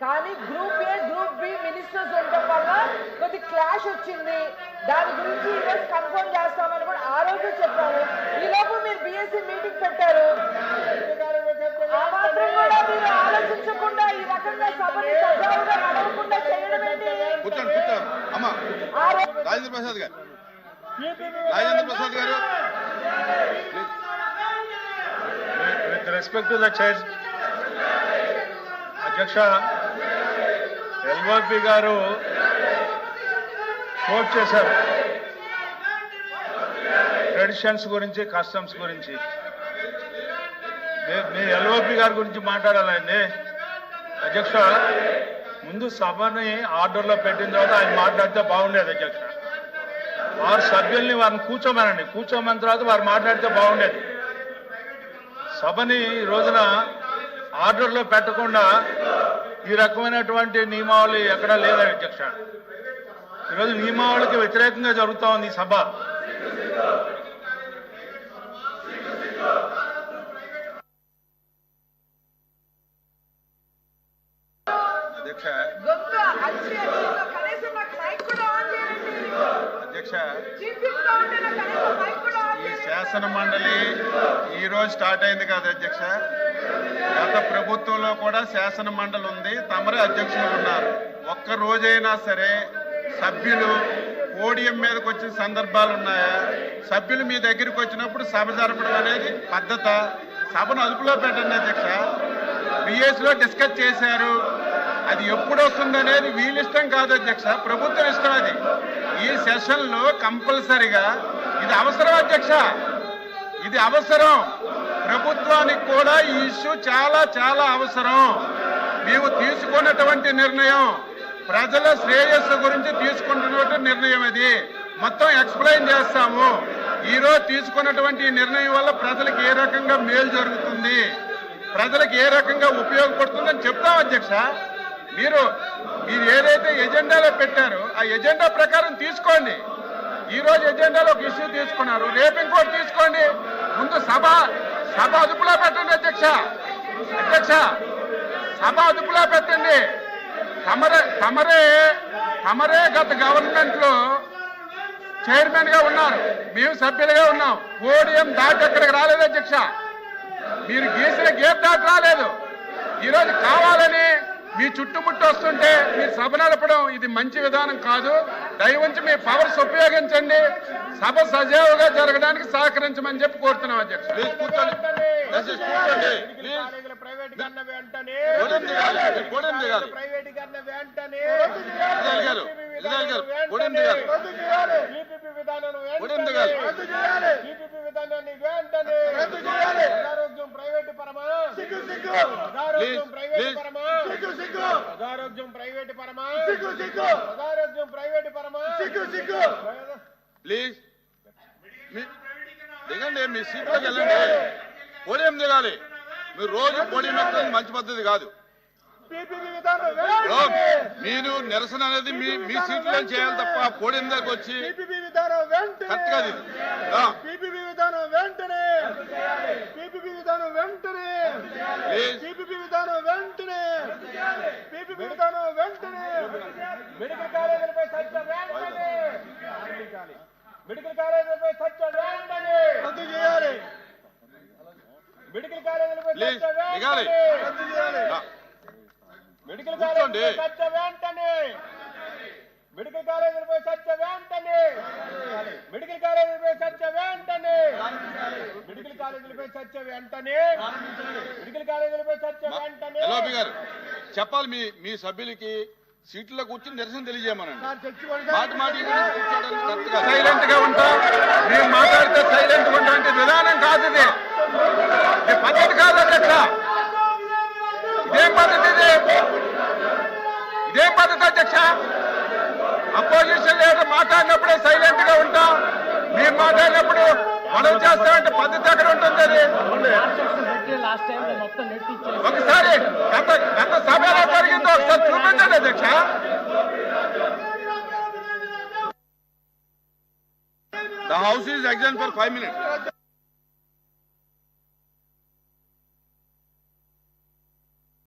కానీ group A group B ministers ఉండటం వల్ల కొద్ది క్లాష్ వచ్చింది. దాని గురించి ఈరోజు కన్ఫర్మ్ చేస్తామని కూడా ఆ రోజు చెప్పాము ఈ లోపు మీరు బిఎస్సీ మీటింగ్ పెట్టారు. ఆ మాత్రం కూడా మీరు ఆలోచించకుండా ఈ రకంగా సభని సజావుగా నడవకుండా చేయడం ఏంటి? కూర్చోండి కూర్చోండి. అమ్మా ఆ రోజు రాజేంద్ర ప్రసాద్ గారు. రాజేంద్ర ప్రసాద్ గారు. With respect to the chair అధ్యక్ష ఎల్ఓపి గారు కోట్ చేశారు. ట్రెడిషన్స్ గురించి కస్టమ్స్ గురించి. మీ- మీ ఎల్ఓపి గారి గురించి మాట్లాడాలండి. అధ్యక్ష ముందు సభని ఆర్డర్లో పెట్టిన తర్వాత ఆయన మాట్లాడితే బాగుండేది అధ్యక్ష. వారు సభ్యుల్ని వారిని కూర్చోమనండి. కూర్చోమన్న తర్వాత వారు మాట్లాడితే బాగుండేది. సభని ఈ రోజున ఆర్డర్లో పెట్టకుండా ఈ రకమైనటువంటి నియమావళి ఎక్కడా లేదా అధ్యక్ష ఈరోజు నియమావళికి వ్యతిరేకంగా జరుగుతా ఉంది ఈ సభ. అధ్యక్ష. అధ్యక్ష ఈ శాసన మండలి ఈ రోజు స్టార్ట్ అయింది కాదు అధ్యక్ష. ప్రభుత్వంలో కూడా శాసన మండలి ఉంది తమరే అధ్యక్షులు ఉన్నారు ఒక్క రోజైనా సరే సభ్యులు పోడియం మీదకి వచ్చిన సందర్భాలు ఉన్నాయా సభ్యులు మీ దగ్గరికి వచ్చినప్పుడు సభ జరపడం అనేది పద్ధత. సభను అదుపులో పెట్టండి అధ్యక్ష. బిఎస్లో డిస్కస్ చేశారు. అది ఎప్పుడు వస్తుంది అనేది వీళ్ళిష్టం కాదు అధ్యక్ష. ప్రభుత్వం ఇష్టం అది. ఈ సెషన్లో కంపల్సరిగా ఇది అవసరం అధ్యక్ష. ఇది అవసరం. ప్రభుత్వానికి కూడా ఈ ఇష్యూ చాలా చాలా అవసరం. మేము తీసుకున్నటువంటి నిర్ణయం ప్రజల శ్రేయస్సు గురించి తీసుకుంటున్నటువంటి నిర్ణయం అది మొత్తం ఎక్స్ప్లెయిన్ చేస్తాము. ఈ రోజు తీసుకున్నటువంటి ఈ నిర్ణయం వల్ల ప్రజలకు ఏ రకంగా మేలు జరుగుతుంది? ప్రజలకు ఏ రకంగా ఉపయోగపడుతుందని చెప్తాం అధ్యక్ష. మీరు మీరు ఏదైతే ఎజెండాలో పెట్టారో ఆ ఎజెండా ప్రకారం తీసుకోండి. ఈ రోజు ఎజెండాలో ఒక ఇష్యూ తీసుకున్నారు. రేపు ఇంకోటి తీసుకోండి. ముందు సభ సభ అదుపులో పెట్టండి అధ్యక్ష. అధ్యక్ష సభ అదుపులో పెట్టండి. తమరే తమరే తమరే గత గవర్నమెంట్లో చైర్మన్గా ఉన్నారు. మేము సభ్యులుగా ఉన్నాం. పోడియం దాటి అక్కడికి రాలేదు అధ్యక్ష. మీరు గీసిన గేట్ దాటి రాలేదు. ఈరోజు కావాలని మీ చుట్టుముట్టు వస్తుంటే మీరు సభ నడపడం ఇది మంచి విధానం కాదు. దయవుంచి మీ పవర్స్ ఉపయోగించండి సభ సజావుగా జరగడానికి సహకరించమని చెప్పి కోరుతున్నాం అధ్యక్ష ప్లీజ్ కూర్చోండి దయచేసి కూర్చోండి ప్లీజ్ కాలేజీల ప్రైవేటీకరణ వెంటనే పోడియం దిగాలి పోడియం దిగాలి ప్రైవేటీకరణ వెంటనే ఇజ్రాయల్ గారు ఇజ్రాయల్ గారు పోడియం దిగాలి ఈపీపీ విధానం పోడియం దిగాలి ఈపీపీ విధానాన్ని వెంటనే ప్రజారోగ్యం ప్రైవేటు పరమా ప్రజారోగ్యం ప్రైవేటు పరమా ప్లీజ్ మీ- దిగండి మీ సీట్లోకి వెళ్ళండి. పోడియం దిగాలి? మీరు రోజు పోడియం ఎక్కడం మంచి పద్ధతి కాదు. మీరు నిరసన అనేది మీ మీ సీట్లో చేయాలి తప్ప పోడియం దగ్గర వచ్చి? కరెక్ట్ కాదు పీపీపీ విధానం వెంటనే పీపీపీ విధానం వెంటనే పీపీపీ విధానం వెంటనే పీపీపీ విధానం వెంటనే మెడికల్ కాలేజీలపై చర్చ వెంటనే మెడికల్ కాలేజీలపై చర్చ వెంటనే రద్దు చేయాలి. మెడికల్ కాలేజీలపై చర్చ వెంటనే రద్దు చేయాలి. మెడికల్. కాలేజీలపై చర్చ వెంటనే మెడికల్ కాలేజీలపై చర్చ వెంటనే మెడికల్ కాలేజీలపై చర్చ వెంటనే మెడికల్ కాలేజీలపై చర్చ వెంటనే మెడికల్ కాలేజీలపై చర్చ వెంటనే చెప్పాలి మీ మీ సభ్యులకి సీట్లో కూర్చుని నిరసన తెలియజేయమనండి. మాటి మాటి. సైలెంట్గా ఉంటాం. మేము మాట్లాడితే సైలెంట్గా ఉన్నటువంటి విధానం కాదు ఇది. పద్ధతి కాదు అధ్యక్ష. ఇదేం పద్ధతి ఇది. ఇదేం పద్ధతి అధ్యక్ష. అపోజిషన్ లీడర్ మాట్లాడినప్పుడే సైలెంట్గా ఉంటాం. మేము మాట్లాడినప్పుడు మనం చేస్తామంటే పద్ధతి ఎక్కడ ఉంటుంది? అది ఒకసారి గత గత సభ ఎలా జరిగిందో ఒకసారి చూపించండి అధ్యక్ష The house is adjourned for five minutes.